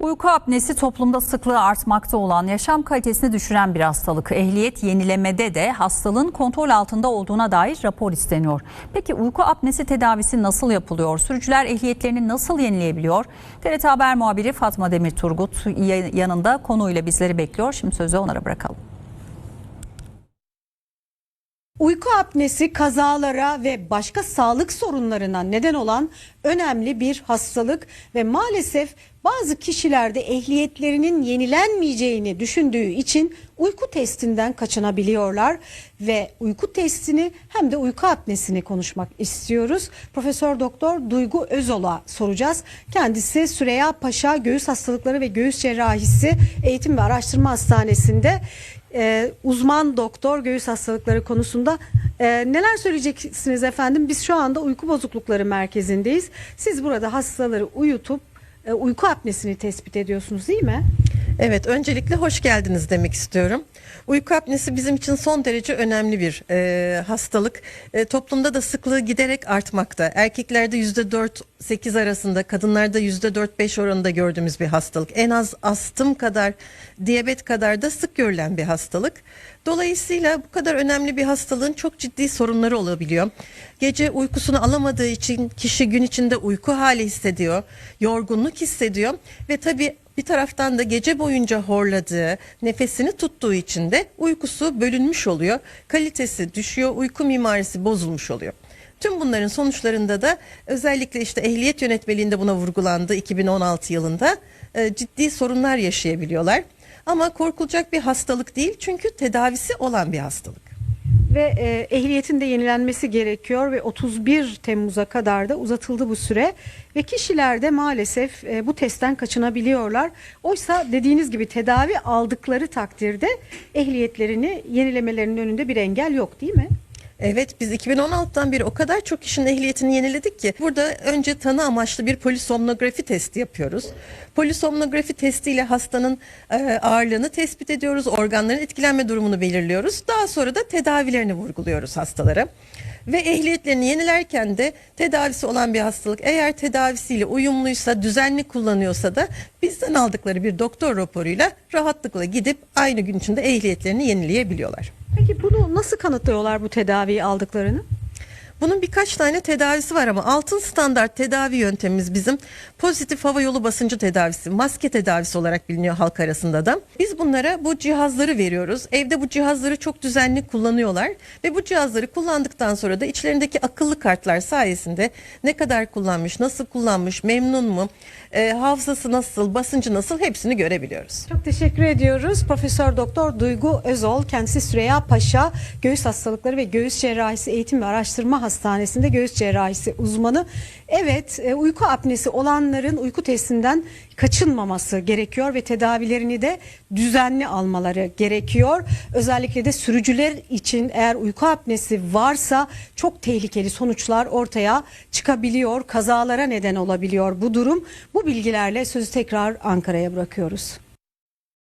Uyku apnesi toplumda sıklığı artmakta olan, yaşam kalitesini düşüren bir hastalık. Ehliyet yenilemede de hastalığın kontrol altında olduğuna dair rapor isteniyor. Peki uyku apnesi tedavisi nasıl yapılıyor? Sürücüler ehliyetlerini nasıl yenileyebiliyor? TRT Haber muhabiri Fatma Demir Turgut yanında konuyla bizleri bekliyor. Şimdi sözü onlara bırakalım. Uyku apnesi kazalara ve başka sağlık sorunlarına neden olan önemli bir hastalık ve maalesef bazı kişilerde ehliyetlerinin yenilenmeyeceğini düşündüğü için uyku testinden kaçınabiliyorlar ve uyku testini hem de uyku apnesini konuşmak istiyoruz. Profesör Doktor Duygu Özol'a soracağız. Kendisi Süreyya Paşa Göğüs Hastalıkları ve Göğüs Cerrahisi Eğitim ve Araştırma Hastanesi'nde e, uzman doktor göğüs hastalıkları konusunda E, neler söyleyeceksiniz efendim? Biz şu anda uyku bozuklukları merkezindeyiz. Siz burada hastaları uyutup uyku apnesini tespit ediyorsunuz değil mi? Evet, öncelikle hoş geldiniz demek istiyorum. Uyku apnesi bizim için son derece önemli bir e, hastalık. E, toplumda da sıklığı giderek artmakta. Erkeklerde %4-8 arasında, kadınlarda %4-5 oranında gördüğümüz bir hastalık. En az astım kadar, diyabet kadar da sık görülen bir hastalık. Dolayısıyla bu kadar önemli bir hastalığın çok ciddi sorunları olabiliyor. Gece uykusunu alamadığı için kişi gün içinde uyku hali hissediyor, yorgunluk hissediyor ve tabii bir taraftan da gece boyunca horladığı, nefesini tuttuğu için de uykusu bölünmüş oluyor. Kalitesi düşüyor, uyku mimarisi bozulmuş oluyor. Tüm bunların sonuçlarında da özellikle işte ehliyet yönetmeliğinde buna vurgulandı 2016 yılında e, ciddi sorunlar yaşayabiliyorlar. Ama korkulacak bir hastalık değil çünkü tedavisi olan bir hastalık. Ve e, ehliyetin de yenilenmesi gerekiyor ve 31 Temmuz'a kadar da uzatıldı bu süre ve kişiler de maalesef e, bu testten kaçınabiliyorlar. Oysa dediğiniz gibi tedavi aldıkları takdirde ehliyetlerini yenilemelerinin önünde bir engel yok değil mi? Evet biz 2016'dan beri o kadar çok kişinin ehliyetini yeniledik ki burada önce tanı amaçlı bir polisomnografi testi yapıyoruz. Polisomnografi testiyle hastanın e, ağırlığını tespit ediyoruz, organların etkilenme durumunu belirliyoruz. Daha sonra da tedavilerini vurguluyoruz hastalara. Ve ehliyetlerini yenilerken de tedavisi olan bir hastalık eğer tedavisiyle uyumluysa, düzenli kullanıyorsa da bizden aldıkları bir doktor raporuyla rahatlıkla gidip aynı gün içinde ehliyetlerini yenileyebiliyorlar. Peki bunu nasıl kanıtlıyorlar bu tedaviyi aldıklarını? Bunun birkaç tane tedavisi var ama altın standart tedavi yöntemimiz bizim pozitif hava yolu basıncı tedavisi, maske tedavisi olarak biliniyor halk arasında da. Biz bunlara bu cihazları veriyoruz. Evde bu cihazları çok düzenli kullanıyorlar ve bu cihazları kullandıktan sonra da içlerindeki akıllı kartlar sayesinde ne kadar kullanmış, nasıl kullanmış, memnun mu, e, hafızası nasıl, basıncı nasıl hepsini görebiliyoruz. Çok teşekkür ediyoruz. Profesör Doktor Duygu Özol, kendisi Süreyya Paşa Göğüs Hastalıkları ve Göğüs Cerrahisi Eğitim ve Araştırma Hastanesi'nde göğüs cerrahisi uzmanı. Evet, e, uyku apnesi olanların uyku testinden kaçınmaması gerekiyor ve tedavilerini de düzenli almaları gerekiyor. Özellikle de sürücüler için eğer uyku apnesi varsa çok tehlikeli sonuçlar ortaya çıkabiliyor. Kazalara neden olabiliyor bu durum. Bu bilgilerle sözü tekrar Ankara'ya bırakıyoruz.